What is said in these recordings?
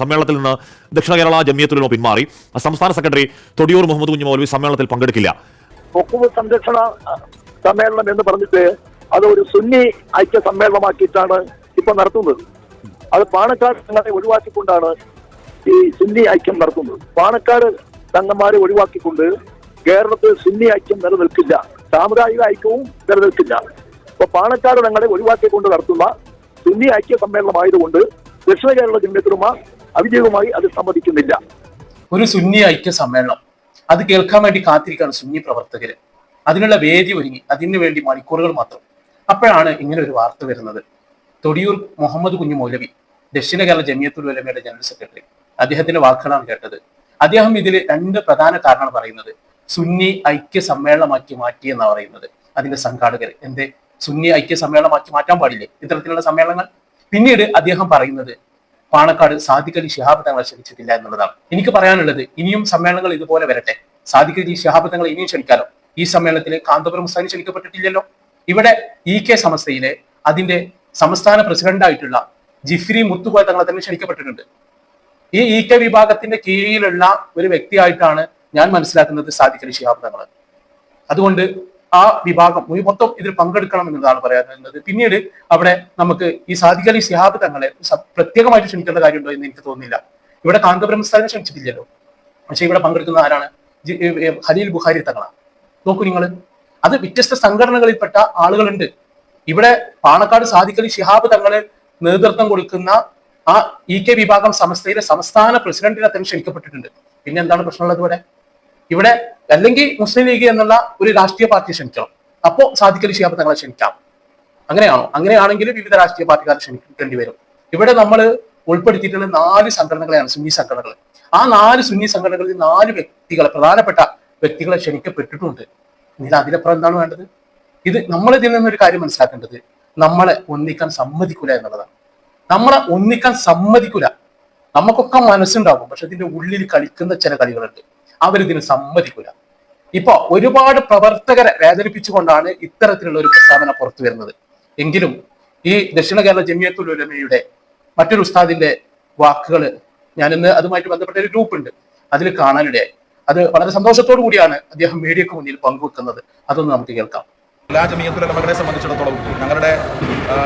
സമ്മേളനത്തിൽ നിന്ന് ദക്ഷിണ കേരള ജമിയത്തുലമ പിന്മാറി. സംസ്ഥാന സെക്രട്ടറി തൊടിയൂർ മുഹമ്മദ് കുഞ്ഞു മൗലവി സമ്മേളനത്തിൽ പങ്കെടുക്കില്ല. സംരക്ഷണ സമ്മേളനം എന്ന് പറഞ്ഞിട്ട് അത് ഒരു സുന്നി ഐക്യ സമ്മേളനമാക്കിയിട്ടാണ് ഇപ്പൊ നടത്തുന്നത്. അത് പാണക്കാട് തങ്ങളെ ഒഴിവാക്കിക്കൊണ്ടാണ് ഈ സുന്നി ഐക്യം നടത്തുന്നത്. പാണക്കാട് തങ്ങന്മാരെ ഒഴിവാക്കിക്കൊണ്ട് കേരളത്തിൽ സുന്നി ഐക്യം നിലനിൽക്കില്ല. സാമുദായിക ഐക്യവും നിലനിൽക്കില്ല. അപ്പൊ പാണക്കാട് തങ്ങളെ ഒഴിവാക്കിക്കൊണ്ട് നടത്തുന്ന സുന്നി ഐക്യ സമ്മേളനമായതുകൊണ്ട് ദക്ഷിണ കേരള ജമ്യത്തിലുമ അവിജയവുമായി അത് സമ്മതിക്കുന്നില്ല ഒരു സുന്നി ഐക്യ സമ്മേളനം. അത് കേൾക്കാൻ വേണ്ടി കാത്തിരിക്കുകയാണ് സുന്നി പ്രവർത്തകര്. അതിനുള്ള വേദി ഒരുങ്ങി. അതിനു വേണ്ടി മണിക്കൂറുകൾ മാത്രം. അപ്പോഴാണ് ഇങ്ങനെ ഒരു വാർത്ത വരുന്നത്. തൊടിയൂർ മുഹമ്മദ് കുഞ്ഞു മൗലവി ദക്ഷിണ കേരള ജമിയത്തുൽ ഉലമയുടെ ജനറൽ സെക്രട്ടറി. അദ്ദേഹത്തിന്റെ വാക്കുകളാണ് കേട്ടത്. അദ്ദേഹം ഇതിൽ രണ്ട് പ്രധാന കാരണങ്ങൾ പറയുന്നത്. സുന്നി ഐക്യ സമ്മേളനമാക്കി മാറ്റി എന്നാണ് പറയുന്നത്. അതിന്റെ സംഘാടകർ എന്തേ? സുന്നി ഐക്യ സമ്മേളനമാക്കി മാറ്റാൻ പാടില്ലേ? ഇത്തരത്തിലുള്ള സമ്മേളനങ്ങൾ. പിന്നീട് അദ്ദേഹം പറയുന്നത് പാണക്കാട് സാദിഖ് അലി ശിഹാബ് തങ്ങളെ ക്ഷണിച്ചിട്ടില്ല എന്നുള്ളതാണ്. എനിക്ക് പറയാനുള്ളത് ഇനിയും സമ്മേളനങ്ങൾ ഇതുപോലെ വരട്ടെ. സാദിഖ് അലി ശിഹാബ് തങ്ങളെ ഇനിയും ക്ഷണിക്കാലോ? ഈ സമ്മേളനത്തിൽ കാന്തപുരം മുസ്താനി ക്ഷണിക്കപ്പെട്ടിട്ടില്ലല്ലോ? ഇവിടെ ഇ കെ സമസ്തയിലെ അതിന്റെ സംസ്ഥാന പ്രസിഡന്റായിട്ടുള്ള ജിഫ്രി മുത്തുകോയ തങ്ങളെ തന്നെ ക്ഷണിക്കപ്പെട്ടിട്ടുണ്ട്. ഈ ഇ കെ വിഭാഗത്തിന്റെ കീഴിലുള്ള ഒരു വ്യക്തിയായിട്ടാണ് ഞാൻ മനസ്സിലാക്കുന്നത് സാദിഖ് അലി ശിഹാബ് തങ്ങൾ അതുകൊണ്ട് ആ വിഭാഗം മൊത്തം ഇതിൽ പങ്കെടുക്കണം എന്നതാണ് പറയാറുള്ളത് പിന്നീട് അവിടെ നമുക്ക് ഈ സാദിഖ് അലി ശിഹാബ് തങ്ങളെ പ്രത്യേകമായിട്ട് ക്ഷണിക്കേണ്ട കാര്യമുണ്ടോ എന്ന് എനിക്ക് തോന്നുന്നില്ല. ഇവിടെ കാന്തപുരം സ്ഥാനം ക്ഷണിച്ചിട്ടില്ലല്ലോ. പക്ഷെ ഇവിടെ പങ്കെടുക്കുന്ന ആരാണ്? ഹലീൽ ബുഖാരി തങ്ങളാണ്. നോക്കൂ നിങ്ങൾ. അത് വ്യത്യസ്ത സംഘടനകളിൽപ്പെട്ട ആളുകളുണ്ട്. ഇവിടെ പാണക്കാട് സാദിഖ് ശിഹാബ് തങ്ങളെ നേതൃത്വം കൊടുക്കുന്ന ആ ഇ കെ വിഭാഗം സംസ്ഥയിലെ സംസ്ഥാന പ്രസിഡന്റിനെ തന്നെ ക്ഷണിക്കപ്പെട്ടിട്ടുണ്ട്. പിന്നെ എന്താണ് പ്രശ്നമുള്ളത് ഇവിടെ? ഇവിടെ അല്ലെങ്കിൽ മുസ്ലിം ലീഗ് എന്നുള്ള ഒരു രാഷ്ട്രീയ പാർട്ടി ക്ഷണിക്കണം. അപ്പോ സാധിക്കലി ശിഹാബ് തങ്ങളെ ക്ഷണിക്കാം. അങ്ങനെയാണോ? അങ്ങനെയാണെങ്കിൽ വിവിധ രാഷ്ട്രീയ പാർട്ടിക്കാരെ ക്ഷണിക്കേണ്ടി വരും. ഇവിടെ നമ്മൾ ഉൾപ്പെടുത്തിയിട്ടുള്ള നാല് സംഘടനകളെയാണ് സുന്നി സംഘടനകൾ. ആ നാല് സുന്നി സംഘടനകളിൽ നാല് വ്യക്തികളെ പ്രധാനപ്പെട്ട വ്യക്തികളെ ക്ഷണിക്കപ്പെട്ടിട്ടുണ്ട്. ഇതിൽ അതിലപ്പുറം എന്താണ് വേണ്ടത്? ഇത് നമ്മൾ ഇതിൽ നിന്നൊരു കാര്യം മനസ്സിലാക്കേണ്ടത്. നമ്മളെ ഒന്നിക്കാൻ സമ്മതിക്കൂല എന്നുള്ളതാണ്. നമ്മളെ ഒന്നിക്കാൻ സമ്മതിക്കൂല. നമുക്കൊക്കെ മനസ്സുണ്ടാകും പക്ഷെ ഇതിന്റെ ഉള്ളിൽ കളിക്കുന്ന ചില കളികളുണ്ട്. അവരിതിന് സമ്മതിക്കില്ല ഇപ്പോ ഒരുപാട് പ്രവർത്തകരെ വേദനിപ്പിച്ചുകൊണ്ടാണ് ഇത്തരത്തിലുള്ള ഒരു പ്രസ്താവന പുറത്തു വരുന്നത്. എങ്കിലും ഈ ദക്ഷിണ കേരള ജമിയത്തുൽ ഉലമയുടെ മറ്റൊരു ഉസ്താദിന്റെ വാക്കുകൾ ഞാനിന്ന് അതുമായിട്ട് ബന്ധപ്പെട്ട ഒരു ഗ്രൂപ്പ് ഉണ്ട്. അതിൽ കാണാനിടയായി. അത് വളരെ സന്തോഷത്തോടു കൂടിയാണ് അദ്ദേഹം മീഡിയക്ക് മുന്നിൽ പങ്കുവെക്കുന്നത്. അതൊന്ന് നമുക്ക് കേൾക്കാം. എല്ലാ ജമീയത്തുലമകളെ സംബന്ധിച്ചിടത്തോളം ഞങ്ങളുടെ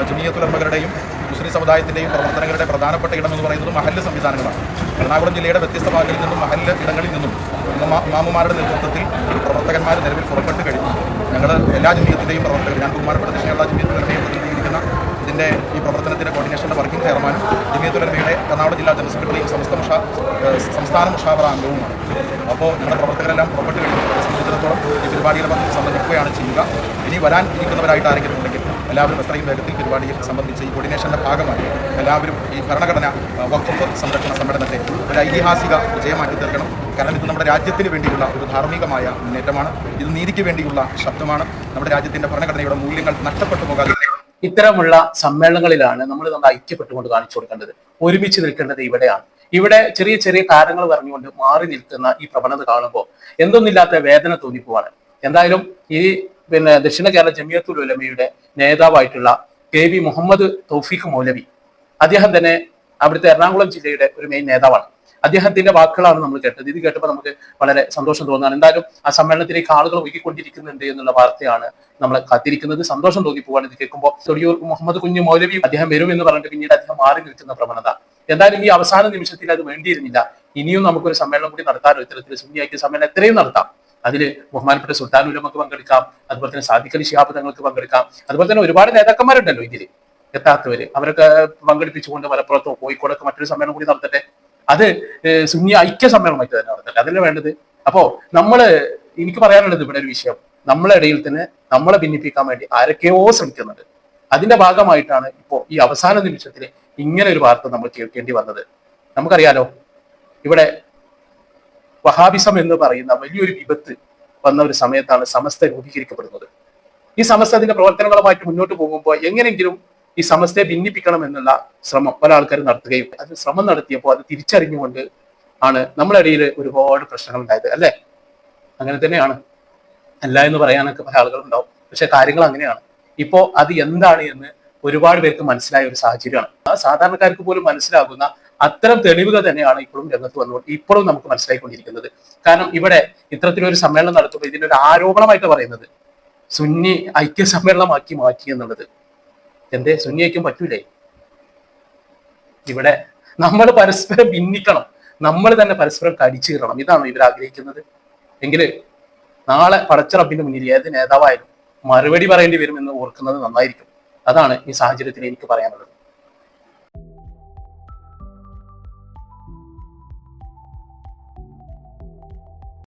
ജമീയത്തുലമകളുടെയും മുസ്ലിം സമുദായത്തിന്റെയും പ്രവർത്തനങ്ങളുടെ പ്രധാനപ്പെട്ട ഇടം എന്ന് പറയുന്നത് മഹല്ല് സംവിധാനങ്ങളാണ്. എറണാകുളം ജില്ലയുടെ വ്യത്യസ്ത ഭാഗങ്ങളിൽ നിന്നും മഹല്ല് ഇടങ്ങളിൽ നിന്നും ഇമാമുമാരുടെ നേതൃത്വത്തിൽ പ്രവർത്തകന്മാർ നിലവിൽ പുറപ്പെട്ട് കഴിഞ്ഞു. ഞങ്ങൾ എല്ലാ ജമീയത്തിന്റെയും പ്രവർത്തകർ ഞാൻ ദക്ഷിണ ജമീയത്തുലമയെ പ്രതിനിധീകരിക്കുന്ന ഇതിന്റെ ഈ പ്രവർത്തനത്തിന്റെ കോർഡിനേഷന്റെ വർക്കിംഗ് ചെയർമാനും ജമീയത്തുലമയുടെ എറണാകുളം ജില്ലാ ജനറൽ സെക്രട്ടറിയും സമസ്ത മുഷാ സംസ്ഥാന മുഷാവറ അംഗവുമാണ് അപ്പോൾ ഞങ്ങളുടെ പ്രവർത്തകരെല്ലാം പുറപ്പെട്ട് കഴിഞ്ഞു. സംബന്ധിച്ചിടത്തോളം ഈ പരിപാടിയിലെ വന്ന് സംബന്ധിക്കുകയാണ് ചെയ്യുക. ഇനി വരാൻ ഇരിക്കുന്നവരായിട്ട് ആരെങ്കിലും ഉണ്ടെങ്കിൽ എല്ലാവരും എത്രയും വേഗത്തിൽ പരിപാടിയിൽ സംബന്ധിച്ച് ഈ കോർഡിനേഷന്റെ ഭാഗമായി എല്ലാവരും ഈ ഭരണഘടന വകുപ്പ് സംരക്ഷണ സമ്മേളനത്തെ ഒരു ഐതിഹാസിക വിജയമാക്കി തീർക്കണം. കാരണം ഇത് നമ്മുടെ രാജ്യത്തിന് വേണ്ടിയുള്ള ഒരു ധാർമ്മികമായ മുന്നേറ്റമാണ്. ഇത് നീതിക്ക് വേണ്ടിയുള്ള ശബ്ദമാണ്. നമ്മുടെ രാജ്യത്തിന്റെ ഭരണഘടനയുടെ മൂല്യങ്ങൾ നഷ്ടപ്പെട്ടു പോകാതെ ഇത്തരമുള്ള സമ്മേളനങ്ങളിലാണ് നമ്മൾ നമ്മൾ ഐക്യപ്പെട്ടുകൊണ്ട് കാണിച്ചു കൊടുക്കേണ്ടത്. ഒരുമിച്ച് നിൽക്കേണ്ടത് ഇവിടെയാണ്. ഇവിടെ ചെറിയ ചെറിയ കാരണങ്ങൾ പറഞ്ഞുകൊണ്ട് മാറി നിൽക്കുന്ന ഈ പ്രവണത കാണുമ്പോൾ എന്തൊന്നില്ലാത്ത വേദന തോന്നിപ്പോവാണ്. എന്തായാലും ഈ പിന്നെ ദക്ഷിണ കേരള ജമിയത്തുൽ ഉലമയുടെ നേതാവായിട്ടുള്ള കെ വി മുഹമ്മദ് തൗഫീഖ് മൗലവി അദ്ദേഹം തന്നെ അവിടുത്തെ എറണാകുളം ജില്ലയുടെ ഒരു മെയിൻ നേതാവാണ്. അദ്ദേഹത്തിന്റെ വാക്കുകളാണ് നമ്മൾ കേട്ടത്. ഇത് കേട്ടപ്പോൾ നമുക്ക് വളരെ സന്തോഷം തോന്നുകയാണ് എന്തായാലും ആ സമ്മേളനത്തിലേക്ക് ആളുകൾ ഒഴുകിക്കൊണ്ടിരിക്കുന്നുണ്ട് എന്നുള്ള വാർത്തയാണ് നമ്മൾ കാത്തിരിക്കുന്നത്. സന്തോഷം തോന്നി തോന്നിപ്പോവാണ് ഇത് കേൾക്കുമ്പോൾ തൊടിയൂർ മുഹമ്മദ് കുഞ്ഞു മൗലവി അദ്ദേഹം വരും എന്ന് പറഞ്ഞിട്ട് പിന്നീട് അദ്ദേഹം മാറി നിൽക്കുന്ന പ്രവണത. എന്തായാലും ഈ അവസാന നിമിഷത്തിൽ അത് വേണ്ടിയിരുന്നില്ല. ഇനിയും നമുക്കൊരു സമ്മേളനം കൂടി നടത്താറോ ഇത്തരത്തിൽ സുന്നിയാക്കിയ സമ്മേളനം എത്രയും നടത്താം. അതിൽ ബഹുമാനപ്പെട്ട സുൽത്താൻ ഉലമക്ക് പങ്കെടുക്കാം. അതുപോലെ തന്നെ സാദിഖലി ശിഹാബ് തങ്ങൾക്ക് പങ്കെടുക്കാം. അതുപോലെ തന്നെ ഒരുപാട് നേതാക്കന്മാരുണ്ടല്ലോ ഇതിൽ എത്താത്തവര്. അവരൊക്കെ പങ്കെടുപ്പിച്ചുകൊണ്ട് മലപ്പുറത്തോ കോഴിക്കോടൊക്കെ മറ്റൊരു സമ്മേളനം കൂടി നടത്തട്ടെ? അത് സുന്നി ഐക്യ സമ്മേളനമായിട്ട് തന്നെ നടത്തട്ടെ അതല്ലേ വേണ്ടത് അപ്പോ നമ്മൾ എനിക്ക് പറയാനുള്ളത് ഇവിടെ ഒരു വിഷയം. നമ്മളെ ഇടയിൽ തന്നെ നമ്മളെ ഭിന്നിപ്പിക്കാൻ വേണ്ടി ആരൊക്കെയോ ശ്രമിക്കുന്നുണ്ട്. അതിന്റെ ഭാഗമായിട്ടാണ് ഇപ്പോ ഈ അവസാന നിമിഷത്തിൽ ഇങ്ങനെ ഒരു വാർത്ത നമ്മൾ കേൾക്കേണ്ടി വന്നത്. നമുക്കറിയാലോ ഇവിടെ വഹാബിസം എന്ന് പറയുന്ന വലിയൊരു വിപത്ത് വന്ന ഒരു സമയത്താണ് സമസ്ത രൂപീകരിക്കപ്പെടുന്നത്. ഈ സമസ്ത അതിന്റെ പ്രവർത്തനങ്ങളുമായിട്ട് മുന്നോട്ട് പോകുമ്പോൾ എങ്ങനെയെങ്കിലും ഈ സമസ്തയെ ഭിന്നിപ്പിക്കണം എന്നുള്ള ശ്രമം പല ആൾക്കാരും നടത്തുകയും അത് ശ്രമം നടത്തിയപ്പോൾ അത് തിരിച്ചറിഞ്ഞുകൊണ്ട് ആണ് നമ്മുടെ ഇടയിൽ ഒരുപാട് പ്രശ്നങ്ങൾ ഉണ്ടായത് അല്ലേ? അങ്ങനെ തന്നെയാണ്. അല്ല എന്ന് പറയാനൊക്കെ പല ആളുകളുണ്ടാവും പക്ഷെ കാര്യങ്ങൾ അങ്ങനെയാണ്. ഇപ്പോ അത് എന്താണ് എന്ന് ഒരുപാട് പേർക്ക് മനസ്സിലായ ഒരു സാഹചര്യമാണ്. സാധാരണക്കാർക്ക് പോലും മനസ്സിലാകുന്ന അത്തരം തെളിവുകൾ തന്നെയാണ് ഇപ്പോഴും രംഗത്ത് വന്നുകൊണ്ട് ഇപ്പോഴും നമുക്ക് മനസ്സിലായിക്കൊണ്ടിരിക്കുന്നത്. കാരണം ഇവിടെ ഇത്തരത്തിലൊരു സമ്മേളനം നടത്തുമ്പോൾ ഒരു ആരോപണമായിട്ട് പറയുന്നത് സുന്നി ഐക്യ സമ്മേളനമാക്കി മാറ്റി എന്നുള്ളത്. എന്തേ? സുന്നിയയ്ക്കും പറ്റൂലേ? ഇവിടെ നമ്മൾ പരസ്പരം ഭിന്നിക്കണം. നമ്മൾ തന്നെ പരസ്പരം കടിച്ചു കീറണം ഇതാണോ ഇവർ ആഗ്രഹിക്കുന്നത്. എങ്കിൽ നാളെ പടച്ച റബ്ബിന്റെ മുന്നിൽ ഏത് നേതാവായാലും മറുപടി പറയേണ്ടി വരുമെന്ന് ഓർക്കുന്നത് നന്നായിരിക്കും. അതാണ് ഈ സാഹചര്യത്തിൽ എനിക്ക് പറയാനുള്ളത്.